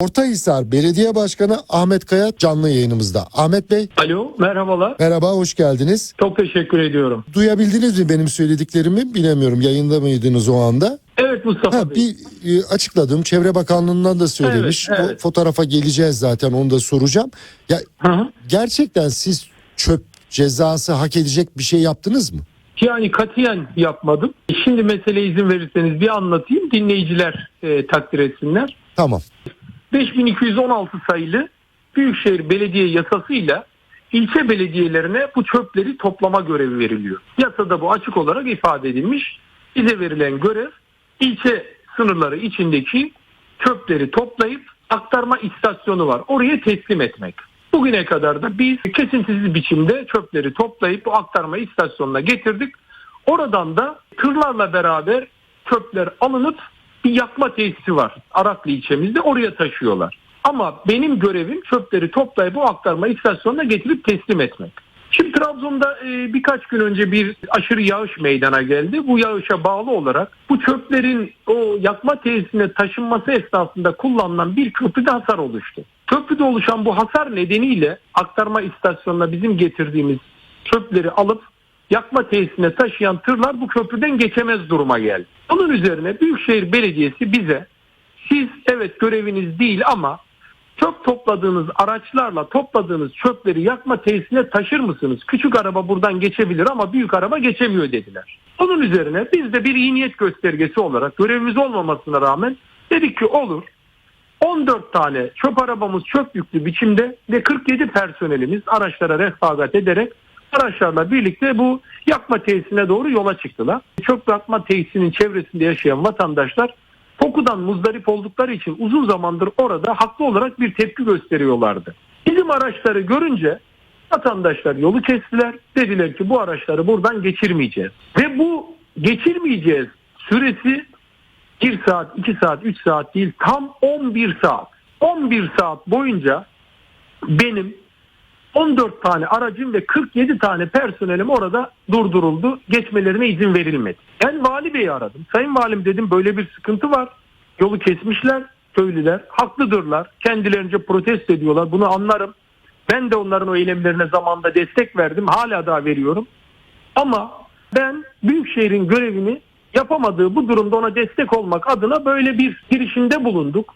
Ortahisar Belediye Başkanı Ahmet Kaya canlı yayınımızda. Ahmet Bey Alo, merhabalar. merhaba hoş geldiniz. Çok teşekkür ediyorum. Duyabildiniz mi benim söylediklerimi bilemiyorum yayında mıydınız o anda? Evet Mustafa Ha, Bey. bir e, açıkladım Çevre Bakanlığı'ndan da söylemiş. Evet, evet. O fotoğrafa geleceğiz zaten onu da soracağım. Ya Hı hı. gerçekten siz çöp cezası hak edecek bir şey yaptınız mı? Yani katiyen yapmadım. Şimdi mesele izin verirseniz bir anlatayım. Dinleyiciler e, takdir etsinler. Tamam. 5216 sayılı Büyükşehir Belediye Yasası'yla ilçe belediyelerine bu çöpleri toplama görevi veriliyor. Yasada bu açık olarak ifade edilmiş. Bize verilen görev ilçe sınırları içindeki çöpleri toplayıp aktarma istasyonu var. Oraya teslim etmek. Bugüne kadar da biz kesintisiz biçimde çöpleri toplayıp bu aktarma istasyonuna getirdik. Oradan da tırlarla beraber çöpler alınıp bir yakma tesisi var Araklı ilçemizde oraya taşıyorlar. Ama benim görevim çöpleri toplayıp bu aktarma istasyonuna getirip teslim etmek. Şimdi Trabzon'da e, birkaç gün önce bir aşırı yağış meydana geldi. Bu yağışa bağlı olarak bu çöplerin o yakma tesisine taşınması esnasında kullanılan bir köprüde hasar oluştu. Köprüde oluşan bu hasar nedeniyle aktarma istasyonuna bizim getirdiğimiz çöpleri alıp yakma tesisine taşıyan tırlar bu köprüden geçemez duruma geldi. Onun üzerine Büyükşehir Belediyesi bize siz evet göreviniz değil ama çöp topladığınız araçlarla topladığınız çöpleri yakma tesisine taşır mısınız? Küçük araba buradan geçebilir ama büyük araba geçemiyor dediler. Onun üzerine biz de bir iyi niyet göstergesi olarak görevimiz olmamasına rağmen dedik ki olur. 14 tane çöp arabamız çöp yüklü biçimde ve 47 personelimiz araçlara refakat ederek araçlarla birlikte bu yakma tesisine doğru yola çıktılar. Çöp yakma tesisinin çevresinde yaşayan vatandaşlar kokudan muzdarip oldukları için uzun zamandır orada haklı olarak bir tepki gösteriyorlardı. Bizim araçları görünce vatandaşlar yolu kestiler. Dediler ki bu araçları buradan geçirmeyeceğiz. Ve bu geçirmeyeceğiz süresi 1 saat, 2 saat, 3 saat değil tam 11 saat. 11 saat boyunca benim 14 tane aracım ve 47 tane personelim orada durduruldu. Geçmelerine izin verilmedi. Ben vali beyi aradım. Sayın valim dedim böyle bir sıkıntı var. Yolu kesmişler köylüler. Haklıdırlar. Kendilerince protesto ediyorlar. Bunu anlarım. Ben de onların o eylemlerine zamanda destek verdim. Hala daha veriyorum. Ama ben Büyükşehir'in görevini yapamadığı bu durumda ona destek olmak adına böyle bir girişimde bulunduk.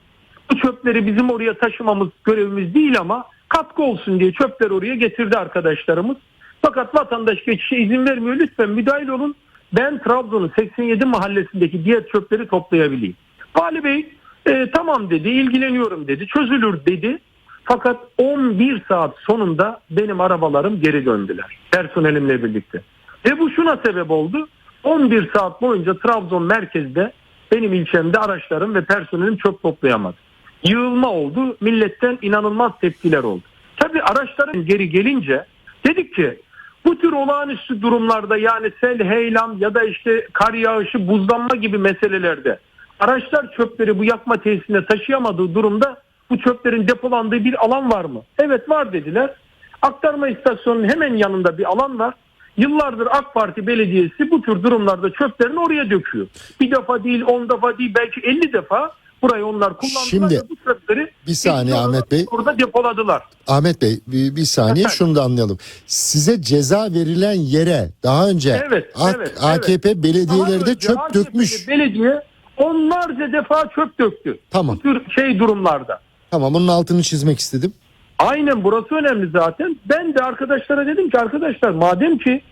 Bu çöpleri bizim oraya taşımamız görevimiz değil ama katkı olsun diye çöpler oraya getirdi arkadaşlarımız. Fakat vatandaş geçişe izin vermiyor. Lütfen müdahil olun. Ben Trabzon'un 87 mahallesindeki diğer çöpleri toplayabileyim. Vali Bey e, tamam dedi, ilgileniyorum dedi, çözülür dedi. Fakat 11 saat sonunda benim arabalarım geri döndüler. Personelimle birlikte. Ve bu şuna sebep oldu. 11 saat boyunca Trabzon merkezde benim ilçemde araçlarım ve personelim çöp toplayamadı. Yığılma oldu. Milletten inanılmaz tepkiler oldu. Tabii araçların geri gelince dedik ki bu tür olağanüstü durumlarda yani sel, heyelan ya da işte kar yağışı, buzlanma gibi meselelerde araçlar çöpleri bu yakma tesisine taşıyamadığı durumda bu çöplerin depolandığı bir alan var mı? Evet var dediler. Aktarma istasyonunun hemen yanında bir alan var. Yıllardır AK Parti belediyesi bu tür durumlarda çöplerini oraya döküyor. Bir defa değil, on defa değil, belki 50 defa burayı onlar kullandılar Şimdi, bu çöpleri bir saniye Ahmet Bey. Orada depoladılar. Ahmet Bey bir, bir saniye Efendim? şunu da anlayalım. Size ceza verilen yere daha önce Evet, AK- evet, AKP evet. belediyeleri de çöp AKP'li dökmüş. Belediye onlarca defa çöp döktü. Tamam. Bu tür şey durumlarda. Tamam bunun altını çizmek istedim. Aynen burası önemli zaten. Ben de arkadaşlara dedim ki arkadaşlar madem ki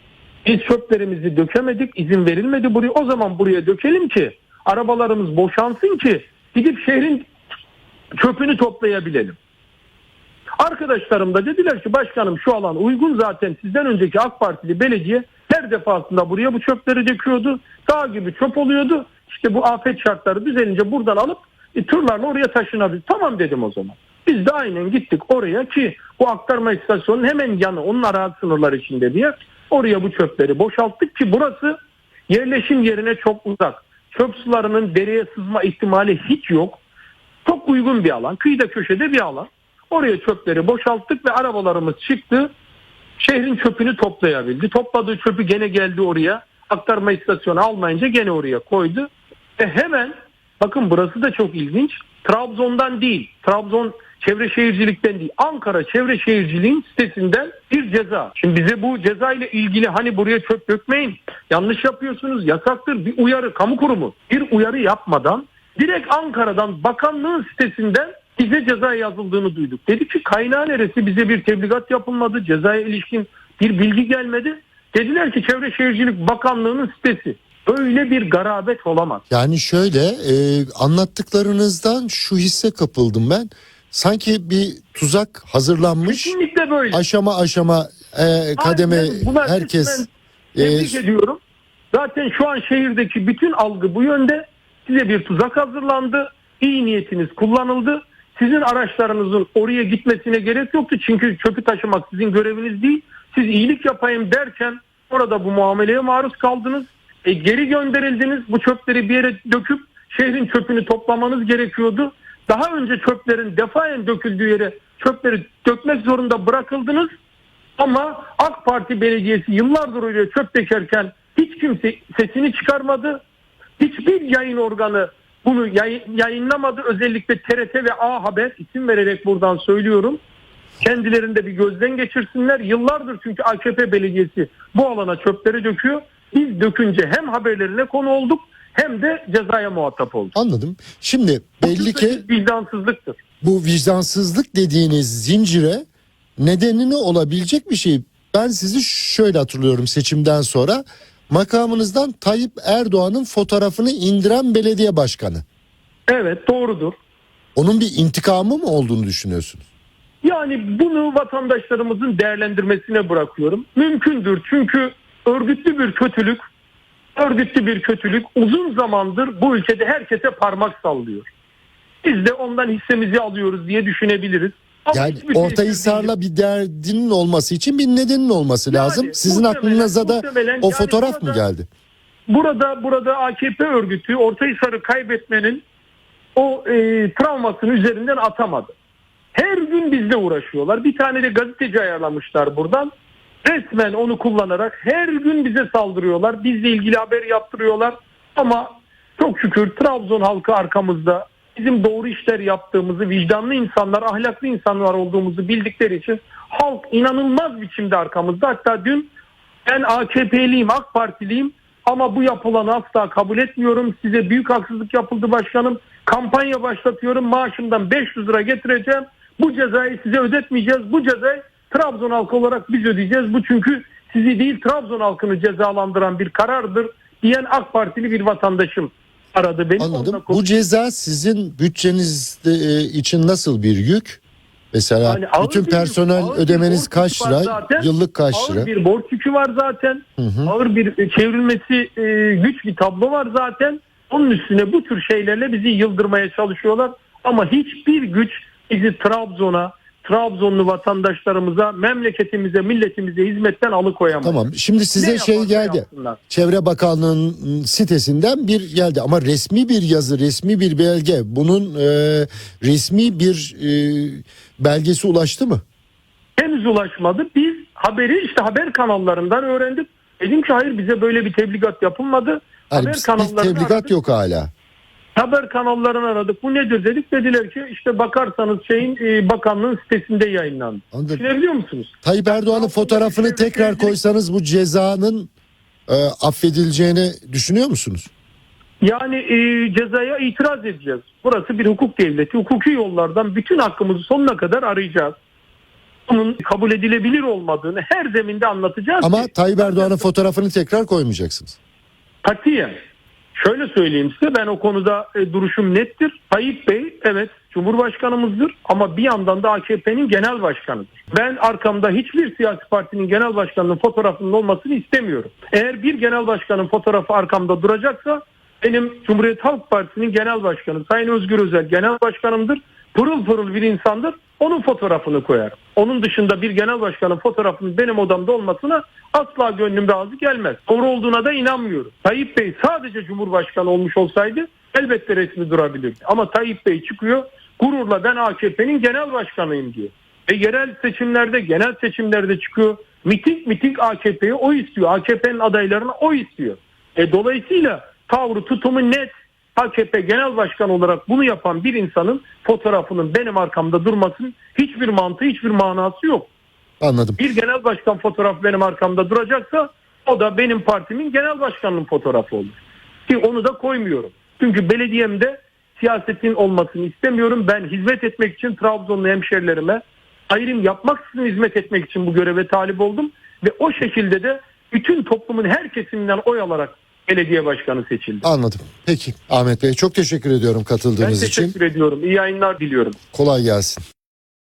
biz çöplerimizi dökemedik, izin verilmedi buraya o zaman buraya dökelim ki arabalarımız boşansın ki gidip şehrin çöpünü toplayabilelim. Arkadaşlarım da dediler ki başkanım şu alan uygun zaten sizden önceki AK Partili belediye her defasında buraya bu çöpleri döküyordu. Dağ gibi çöp oluyordu. İşte bu afet şartları düzelince buradan alıp e, tırlarla oraya taşınabilir. Tamam dedim o zaman. Biz de aynen gittik oraya ki bu aktarma istasyonunun hemen yanı onun arazi sınırları içinde bir yer. Oraya bu çöpleri boşalttık ki burası yerleşim yerine çok uzak. Çöp sularının dereye sızma ihtimali hiç yok. Çok uygun bir alan. Kıyıda köşede bir alan. Oraya çöpleri boşalttık ve arabalarımız çıktı. Şehrin çöpünü toplayabildi. Topladığı çöpü gene geldi oraya. Aktarma istasyonu almayınca gene oraya koydu. Ve hemen bakın burası da çok ilginç. Trabzon'dan değil. Trabzon çevre şehircilikten değil. Ankara çevre şehirciliğin sitesinden bir ceza. Şimdi bize bu ceza ile ilgili hani buraya çöp dökmeyin. Yanlış yapıyorsunuz. Yasaktır. Bir uyarı kamu kurumu. Bir uyarı yapmadan direkt Ankara'dan bakanlığın sitesinden bize ceza yazıldığını duyduk. Dedik ki kaynağı neresi? Bize bir tebligat yapılmadı. Cezaya ilişkin bir bilgi gelmedi. Dediler ki Çevre Şehircilik Bakanlığı'nın sitesi. Öyle bir garabet olamaz. Yani şöyle e, anlattıklarınızdan şu hisse kapıldım ben. Sanki bir tuzak hazırlanmış. Kesinlikle böyle. Aşama aşama e, kademe Aynen, herkes e, Tebrik ediyorum. Zaten şu an şehirdeki bütün algı bu yönde. Size bir tuzak hazırlandı. İyi niyetiniz kullanıldı. Sizin araçlarınızın oraya gitmesine gerek yoktu. Çünkü çöpü taşımak sizin göreviniz değil. Siz iyilik yapayım derken orada bu muameleye maruz kaldınız. E, geri gönderildiniz. Bu çöpleri bir yere döküp şehrin çöpünü toplamanız gerekiyordu. Daha önce çöplerin defayen döküldüğü yere çöpleri dökmek zorunda bırakıldınız. Ama AK Parti belediyesi yıllardır oraya çöp dökerken hiç kimse sesini çıkarmadı. Hiçbir yayın organı bunu yayın, yayınlamadı. Özellikle TRT ve A Haber isim vererek buradan söylüyorum. Kendilerinde bir gözden geçirsinler. Yıllardır çünkü AKP belediyesi bu alana çöpleri döküyor. Biz dökünce hem haberlerine konu olduk hem de cezaya muhatap olduk. anladım. Şimdi belli ki vicdansızlıktır. bu vicdansızlık dediğiniz zincire nedenini olabilecek bir şey. Ben sizi şöyle hatırlıyorum seçimden sonra makamınızdan Tayyip Erdoğan'ın fotoğrafını indiren belediye başkanı. Evet doğrudur. Onun bir intikamı mı olduğunu düşünüyorsunuz? Yani bunu vatandaşlarımızın değerlendirmesine bırakıyorum. Mümkündür çünkü örgütlü bir kötülük, örgütlü bir kötülük uzun zamandır bu ülkede herkese parmak sallıyor. Biz de ondan hissemizi alıyoruz diye düşünebiliriz. Ama Yani şey Ortahisar'la bir derdinin olması için bir nedenin olması Yani lazım. Sizin aklınıza da o yani fotoğraf mı burada- geldi? Burada burada AKP örgütü Ortahisar'ı kaybetmenin o e, travmasını üzerinden atamadı. Her gün bizle uğraşıyorlar. Bir tane de gazeteci ayarlamışlar buradan. Resmen onu kullanarak her gün bize saldırıyorlar. Bizle ilgili haber yaptırıyorlar. Ama çok şükür Trabzon halkı arkamızda. Bizim doğru işler yaptığımızı, vicdanlı insanlar, ahlaklı insanlar olduğumuzu bildikleri için halk inanılmaz biçimde arkamızda. Hatta dün ben AKP'liyim, AK Partiliyim ama bu yapılanı asla kabul etmiyorum. Size büyük haksızlık yapıldı başkanım. Kampanya başlatıyorum. Maaşımdan 500 lira getireceğim. Bu cezayı size ödetmeyeceğiz. Bu cezayı Trabzon halkı olarak biz ödeyeceğiz. Bu çünkü sizi değil Trabzon halkını cezalandıran bir karardır diyen AK Partili bir vatandaşım aradı beni. Anladım. Bu ceza sizin bütçeniz e, için nasıl bir yük? Mesela Yani ağır bütün personel ağır bir ödemeniz kaç lira? zaten. Yıllık kaç Ağır lira? bir borç yükü var zaten. Hı hı. Ağır bir e, çevrilmesi e, güç bir tablo var zaten. Onun üstüne bu tür şeylerle bizi yıldırmaya çalışıyorlar. Ama hiçbir güç bizi Trabzon'a, Trabzonlu vatandaşlarımıza, memleketimize, milletimize hizmetten alıkoyamaz. Tamam. Şimdi size Ne şey geldi. yapsınlar. Çevre Bakanlığı'nın sitesinden bir geldi ama resmi bir yazı, resmi bir belge. Bunun e, resmi bir e, belgesi ulaştı mı? Henüz ulaşmadı. Biz haberi işte haber kanallarından öğrendik. Dedim ki hayır bize böyle bir tebligat yapılmadı. Hani haber bir kanallarını tebligat aradık. yok hala. Haber kanallarını aradık. Bu nedir dedik. Dediler ki işte bakarsanız şeyin e, bakanlığın sitesinde yayınlandı. Anladım. Düşünebiliyor musunuz? Tayyip Erdoğan'ın fotoğrafını tekrar koysanız bu cezanın e, affedileceğini düşünüyor musunuz? Yani e, cezaya itiraz edeceğiz. Burası bir hukuk devleti. Hukuki yollardan bütün hakkımızı sonuna kadar arayacağız. Bunun kabul edilebilir olmadığını her zeminde anlatacağız. Ama ki- Tayyip Erdoğan'ın fotoğrafını tekrar koymayacaksınız. Katiyen. Şöyle söyleyeyim size ben o konuda e, duruşum nettir. Tayyip Bey evet Cumhurbaşkanımızdır ama bir yandan da AKP'nin genel başkanıdır. Ben arkamda hiçbir siyasi partinin genel başkanının fotoğrafının olmasını istemiyorum. Eğer bir genel başkanın fotoğrafı arkamda duracaksa benim Cumhuriyet Halk Partisi'nin genel başkanı Sayın Özgür Özel genel başkanımdır. Pırıl pırıl bir insandır. Onun fotoğrafını koyar. Onun dışında bir genel başkanın fotoğrafının benim odamda olmasına asla gönlüm razı gelmez. Doğru olduğuna da inanmıyorum. Tayyip Bey sadece Cumhurbaşkanı olmuş olsaydı elbette resmi durabilirdi. Ama Tayyip Bey çıkıyor gururla ben AKP'nin genel başkanıyım diyor. Ve yerel seçimlerde, genel seçimlerde çıkıyor. Miting miting AKP'ye oy istiyor. AKP'nin adaylarına oy istiyor. E, dolayısıyla tavrı tutumu net. AKP genel başkan olarak bunu yapan bir insanın fotoğrafının benim arkamda durmasının hiçbir mantığı hiçbir manası yok. Anladım. Bir genel başkan fotoğrafı benim arkamda duracaksa o da benim partimin genel başkanının fotoğrafı olur. Ki onu da koymuyorum. Çünkü belediyemde siyasetin olmasını istemiyorum. Ben hizmet etmek için Trabzonlu hemşerilerime ayrım yapmaksızın hizmet etmek için bu göreve talip oldum. Ve o şekilde de bütün toplumun her kesiminden oy alarak belediye başkanı seçildi. Anladım. Peki Ahmet Bey çok teşekkür ediyorum Ben katıldığınız için. teşekkür ediyorum. İyi yayınlar diliyorum. Kolay gelsin.